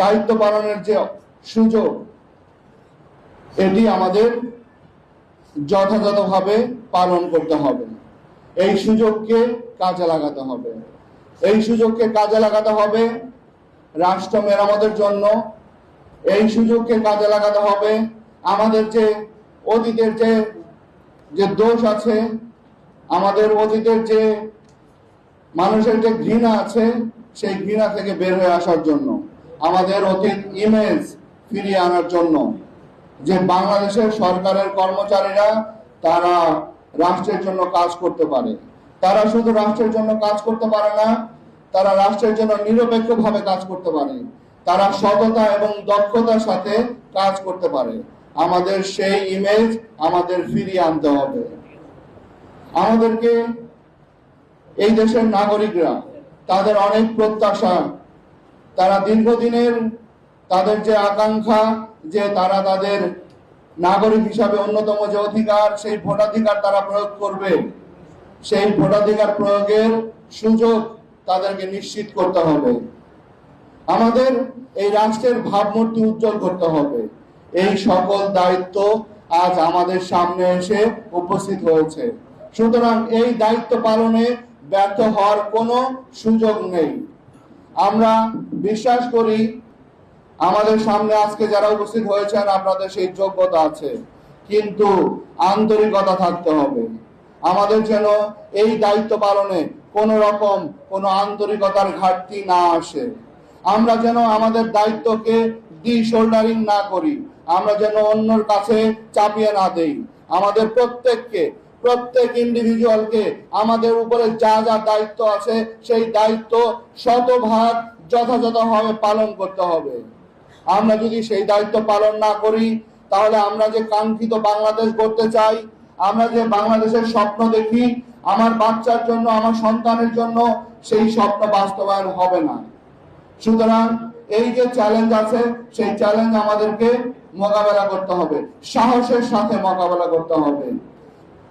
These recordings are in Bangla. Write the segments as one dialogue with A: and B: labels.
A: দায়িত্ব পালনের যে সুযোগ, এটি আমাদের যথাযথভাবে পালন করতে হবে। এই সুযোগকে কাজে লাগাতে হবে। এই সুযোগকে কাজে লাগাতে হবে রাষ্ট্র মেরামতের জন্য। এই সুযোগকে কাজে লাগাতে হবে আমাদের যে অতীতের যে যে দোষ আছে, আমাদের অতীতের যে মানুষের যে ঘৃণা আছে, সেই ঘৃণা থেকে বের হয়ে আসার জন্য। আমাদের অতীত ইমেজ ফিরিয়ে আনার জন্য যে বাংলাদেশের সরকারের কর্মচারীরা তারা রাষ্ট্রের জন্য কাজ করতে পারে। তারা শুধু রাষ্ট্রের জন্য কাজ করতে পারে না, তারা রাষ্ট্রের জন্য নিরপেক্ষভাবে কাজ করতে পারে। তারা সততা এবং দক্ষতার সাথে কাজ করতে পারে। আমাদের সেই ইমেজ আমাদের ফিরিয়ে আনতে হবে। আমাদেরকে এই দেশের নাগরিকরা তাদের অনেক প্রত্যাশা তারা দীর্ঘদিনের তাদের যে আকাঙ্ক্ষা যে তারা তাদের নাগরিক হিসাবে অন্যতম যে অধিকার, সেই ভোটাধিকার তারা প্রয়োগ করবে। সেই ভোটাধিকার প্রয়োগের সুযোগ তাদেরকে নিশ্চিত করতে হবে। আমাদের এই রাষ্ট্রের ভাবমূর্তি উজ্জ্বল করতে হবে। এই সকল দায়িত্ব আজ আমাদের সামনে এসে উপস্থিত হয়েছে। সুতরাং এই দায়িত্ব পালনে ব্যর্থ হওয়ার কোনো সুযোগ নেই। আমরা বিশ্বাস করি আমাদের সামনে আজকে যারা উপস্থিত হয়েছেন, আপনাদের সেই যোগ্যতা আছে। কিন্তু আন্তরিকতা থাকতে হবে। আমাদের যেন এই দায়িত্ব পালনে কোনো রকম কোনো আন্তরিকতার ঘাটতি না আসে। আমরা যেন আমাদের দায়িত্বকে ডি শোল্ডারিং না করি। আমরা যেন অন্যর কাছে চাপিয়ে না দেই। আমাদের প্রত্যেককে প্রত্যেক ইন্ডিভিজুয়ালকে আমাদের উপরে যা যা দায়িত্ব আছে, সেই দায়িত্ব শতভাগ যথাযথভাবে পালন করতে হবে। আমরা যদি সেই দায়িত্ব পালন না করি, তাহলে আমরা যে কাঙ্ক্ষিত বাংলাদেশ গড়তে চাই, আমরা যে বাংলাদেশের স্বপ্ন দেখি, আমার বাচ্চার জন্য, আমার সন্তানের জন্য, সেই স্বপ্ন বাস্তবায়ন হবে না। সুতরাং এই যে চ্যালেঞ্জ আছে, সেই চ্যালেঞ্জ আমাদেরকে মোকাবেলা করতে হবে, সাহসের সাথে মোকাবেলা করতে হবে।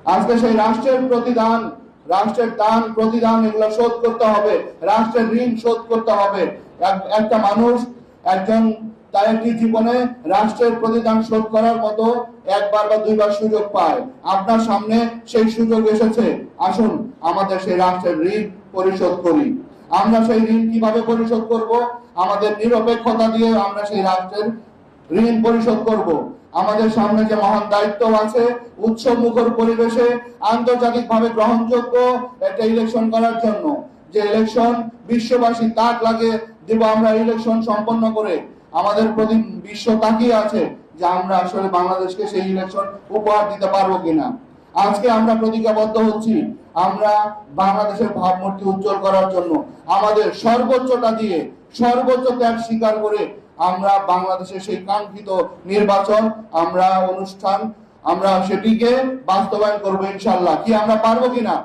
A: আজকে সেই রাষ্ট্রের প্রতিদান, রাষ্ট্রের দান, প্রতিদান এগুলো শোধ করতে হবে। রাষ্ট্রের ঋণ শোধ করতে হবে। এক- একটা মানুষ, একজন তার একটি জীবনে রাষ্ট্রের প্রতিদান শোধ করার মতো একবার বা দুইবার সুযোগ পায়। আপনার সামনে সেই সুযোগ এসেছে। আসুন, আমাদের সেই রাষ্ট্রের ঋণ পরিশোধ করি। আমরা সেই ঋণ কীভাবে পরিশোধ করব? আমাদের নিরপেক্ষতা দিয়ে আমরা সেই রাষ্ট্রের ঋণ পরিশোধ করব। আমাদের সামনে যে মহান দায়িত্ব আছে উৎসব মুখর পরিবেশে আন্তর্জাতিকভাবে গ্রহণযোগ্য একটা ইলেকশন করার জন্য। যে ইলেকশন বিশ্ববাসী তাক লাগে দিব আমরা ইলেকশন সম্পন্ন করে। আমাদের প্রতি বিশ্ব তাকিয়ে আছে যে আমরা আসলে বাংলাদেশকে সেই ইলেকশন উপহার দিতে পারব কিনা। আজকে আমরা প্রতিজ্ঞাবদ্ধ হচ্ছি, আমরা বাংলাদেশের ভাবমূর্তি উজ্জ্বল করার জন্য। আমাদের সর্বোচ্চটা দিয়ে সর্বোচ্চ ত্যাগ স্বীকার করে আমরা বাংলাদেশের সেই কাঙ্ক্ষিত নির্বাচন, আমরা অনুষ্ঠান, আমরা সেটিকে বাস্তবায়ন করব ইনশাল্লাহ। কি আমরা পারব কিনা?